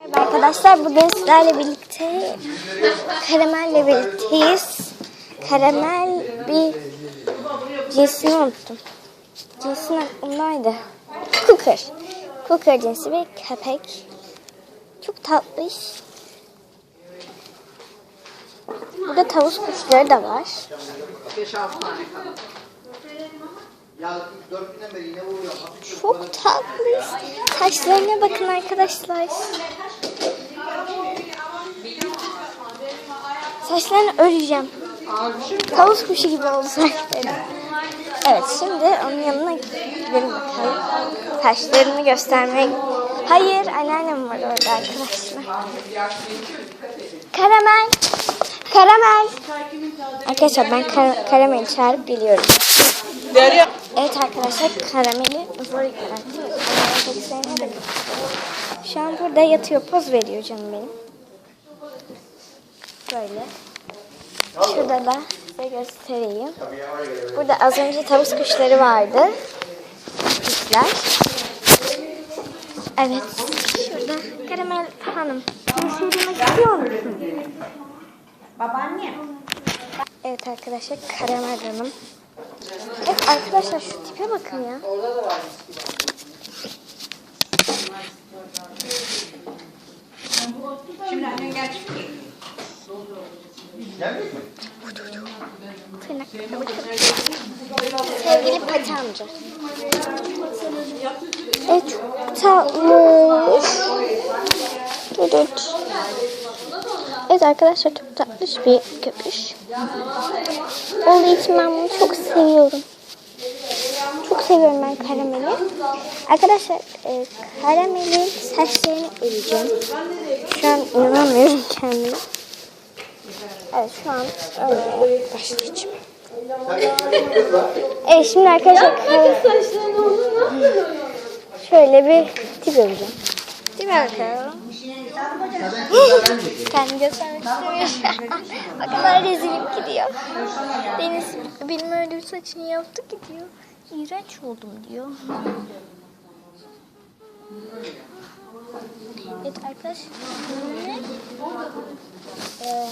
Merhaba arkadaşlar bugün sizlerle birlikte karamelle birlikteyiz. Karamel bir cinsini unuttum. Cinsinin aklımdaydı. Cooker. Cooker cinsi bir köpek. Çok tatlış. Burada tavus kuşları da var. Çok tatlış. Saçlarına bakın arkadaşlar. Saçlarını öreceğim. Tavus kuşu gibi oldu saçları. Evet şimdi onun yanına gidelim bakalım. Saçlarını göstermeye Hayır anneannem var orada arkadaşlar. Karamel. Karamel. Arkadaşlar ben kar- karameli çağırıp geliyorum. Evet arkadaşlar karameli favori karakterim. Karameli çok sevmedim. Şu an burada yatıyor poz veriyor canım benim. Böyle. Şurada da size göstereyim. Burada az önce tavus kuşları vardı. Kuşlar. Evet. Şurada karamel hanım. Bir şey demek istiyor musun? Babaanne. Evet arkadaşlar karamel hanım. Evet arkadaşlar şu tipe bakın ya. Şimdi annen gelecek mi? Tırnaklarına bakın. Sevgili Pati amca. Evet çok tatlış. Evet. Evet arkadaşlar çok tatlış bir köpüş. Olduğu için ben bunu çok seviyorum. Çok seviyorum ben karameli. Arkadaşlar e, karameli saçlarını öreceğim. Şu an inanamıyorum kendime. Evet şu an öyle başlayacağım. Evet şimdi arkadaşlar şöyle bir tip yapacağım. Tip bakalım. Kendimi göstermek istemiyorum. o kadar rezilim gidiyor. Deniz benim öyle bir saçını yaptı gidiyor. İğrenç oldum diyor. Evet arkadaşlar. Ee.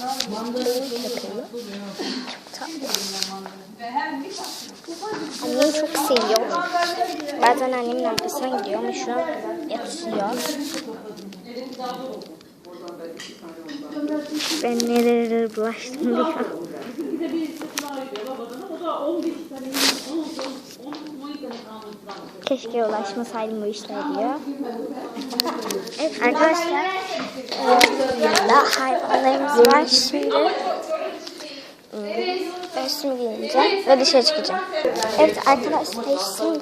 Çok tatlı. Annem çok seviyor. Bazen annemin arkasına gidiyor şu an yatıyor. Ben nerelere bulaştım diyor. Keşke ulaşmasaydım bu işler diyor. Evet arkadaşlar. e, Daha hayvanlarımız var şimdi. Ben üstümü giyineceğim ve dışarı çıkacağım. Evet arkadaşlar şimdi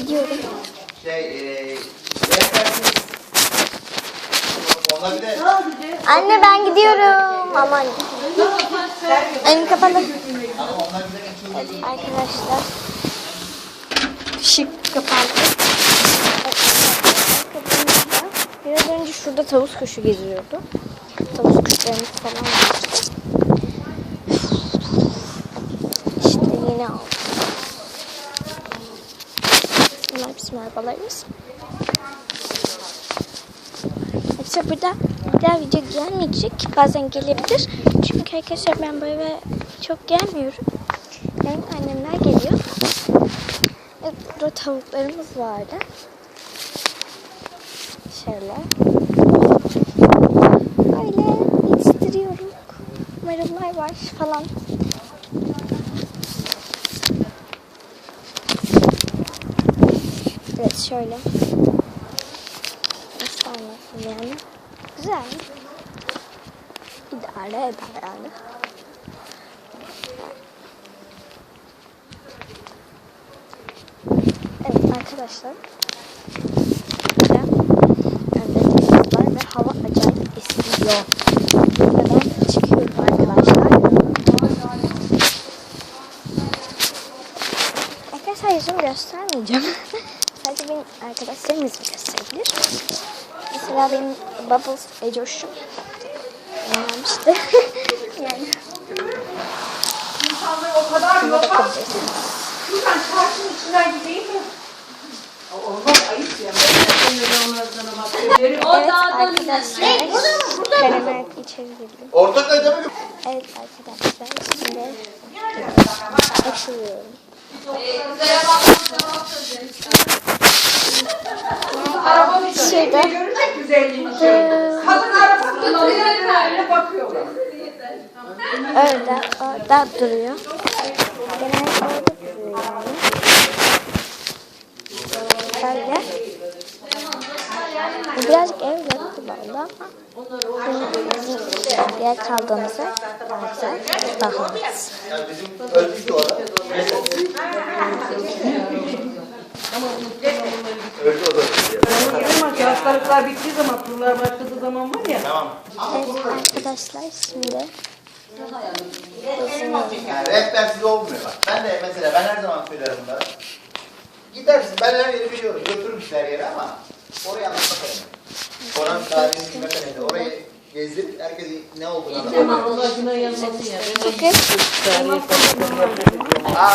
gidiyorum. Şey, eee... Anne ben gidiyorum. Aman. Önüm kapalı. Arkadaşlar. Işık kapandı. Biraz önce şurada tavus kuşu geziyordu. Tavus kuşlarımız falan vardı. İşte yeni aldım. Bunlar bizim arabalarımız. Yoksa burada bir daha video gelmeyecek. Bazen gelebilir. Çünkü arkadaşlar ben bu eve çok gelmiyorum. Benim annemler geliyor. Burada tavuklarımız vardı. Şöyle. Öyle yetiştiriyorum. Marullar var falan. Evet şöyle. Güzel. İdare eder yani. Evet arkadaşlar. Hava acayip esiyor. Ve ben çıkıyorum arkadaşlar. Arkadaşlar yüzümü göstermeyeceğim. Sadece benim arkadaşlarım yüzümü gösterebilir. Mesela benim Bubbles Ecoş'um öğrenmişti. yani İnsanlar o kadar yok. Şuradan çarşının içinden gideyim mi? Olmaz ayıp ya. Evet arkadaşlar. Karamel içeri girdi. Ortakay'da mı? Evet arkadaşlar. Şimdi açılıyorum. Araba bir Şurada. Görecek güzelliğini şey. Kadın arabasında öyle bakıyorlar. Orada, orada duruyor. Böyle. Birazcık ev yaptı oldu ama bizim diğer kaldığımızda daha güzel, daha Öldü o da. Ama hastalıklar bittiği zaman, turlar başladığı zaman var ya. Tamam. Evet arkadaşlar şimdi Yani rehbersiz olmuyor bak. Ben de mesela ben her zaman söylerim bunlara. Gidersin ben her yeri biliyorum. Her yere ama orayı anlatmak önemli. Oranın tarihini bilmek önemli. Orayı gezdirip herkesin ne olduğunu anlatmak önemli. Acına yanmasın ya. Aa!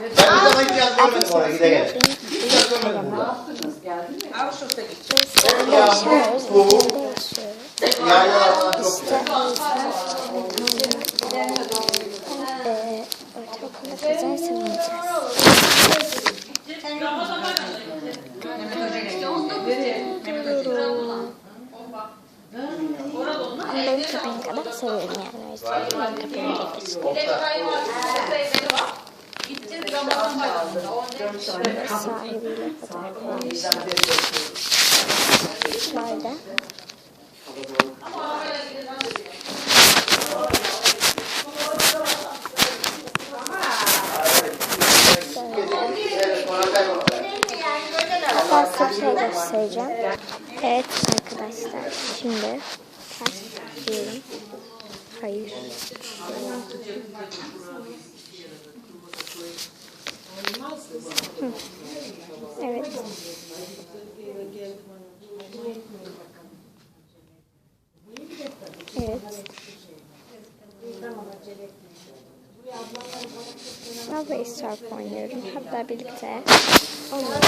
Ben bir zaman hiç yaz görmedim oraya gide gele. Hiç yaz görmedim burada. Ağustos'ta biz burada yaşıyoruz. Yaylalar falan çok güzel. Ortaokulda güzel savunacağız. Ama benim köpeğim kadar seviyorum yani. O yüzden benim köpeğim geçti. Sahibiyle fotoğraflamış. Böyle. Size bir şey göstereceğim. Evet arkadaşlar şimdi ters diyelim. Hayır. Hı. Evet. Evet. Subway Surf oynuyorum. Hatta birlikte oynayalım.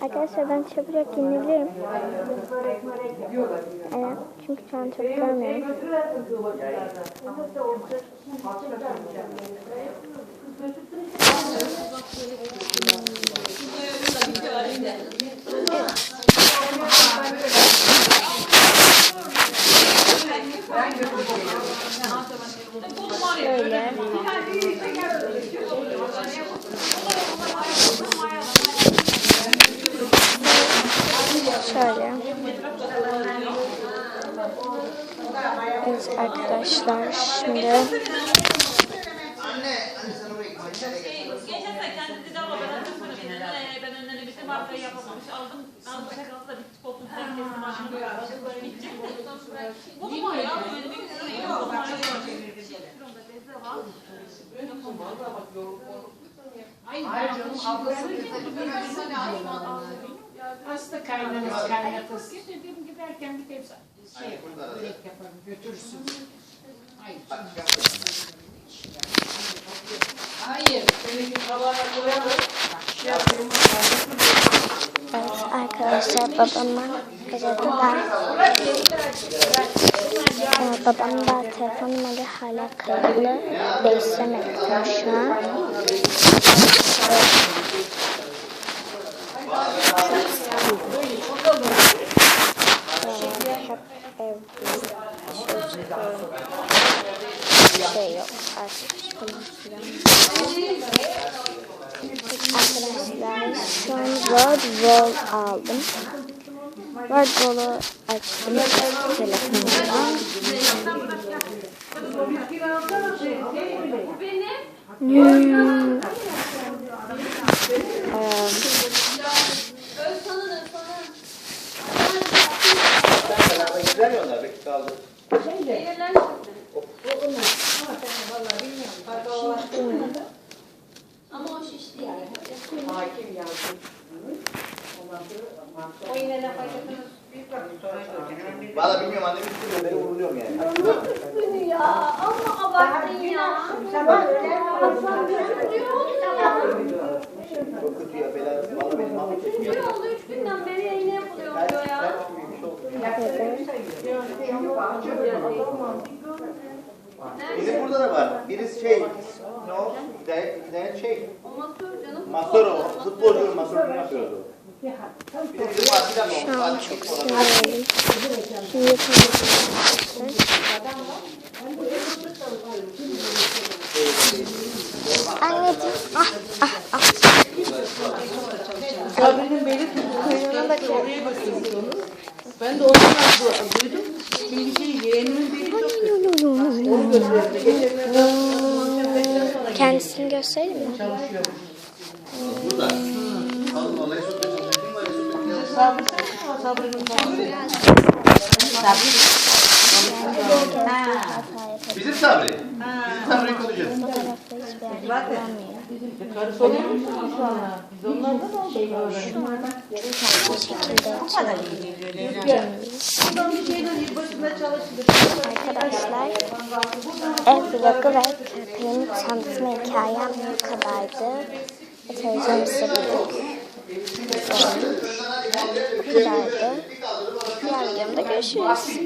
Arkadaşlar ben çabucak giyinebilirim. Evet, çünkü şu an çok görmüyorum. Şöyle. Şöyle. Evet arkadaşlar şimdi Anne, anne sen oraya gitsen. Geçen sene kendi dedi ama ben önce söyledim. Ee, ben önlerine bütün markayı yapamamış. Aldım, aldım çakalsa bir koltuğu sen kestim açtım. Bitecek de. Bu mu ya? Böyle bir sürü yok. Şurada beze var. Hasta kaynanası kaynatası. Giderken bir tepsi şey börek götürsün. Hayır. Hayır. Senin babana koyalım. Şey yapıyorum. evet arkadaşlar babamla aradılar. Ee, babam da telefon numarayı hala kayıtlı. Değiştiremedim şu an. Ee, hep evde çocuk şey yok. Arkadaşlar şu an Word Wall aldım. Word Wall'u açtım telefonumdan. Ee, Beraber gider ya onlar. Belki kaldı. Hakim yazdı. Ondan sonra O yine laf açtınız. Valla bilmiyorum annem istiyor beni vuruluyorum yani. Ya ama abarttın ya. Çok kötü ya bela. Valla beni mahvedecek. Ne oldu? Üç günden beri yayın yapılıyor ya. Bizim burada da var. Birisi şey, ne o? Hidayet, Hidayet şey. Amatör canım. Masör o. Futbolcu masörünü yapıyordu. Olmuş. Şu an çok sinirliyim. Şimdi. Anneciğim ah ah ah. Sabri'nin beni köyünden de oraya götürmüş onu. Du- duydum. Şey, yeğenimin beni çok kötü. Onu gösterdi. Geçen gün ben Kendisini göstereyim mi? çalışıyor. Burada. Alın olayı sokmaya çalışan kim var? ya? Sokmaya Sabri sen mi? Sabri'nin Sabri. Bizim Sabri. Bizim Sabri'yi konuşuyoruz. Karısı oluyor anda? Biz onlardan aldık öğrenci. Bu şekilde Buradan bir şeyler yılbaşında çalıştık. Arkadaşlar ev vlogu ve köpeğin tanıtma hikayem bu kadardı. Televizyon izledik. Bu kadardı. Diğer videomda görüşürüz.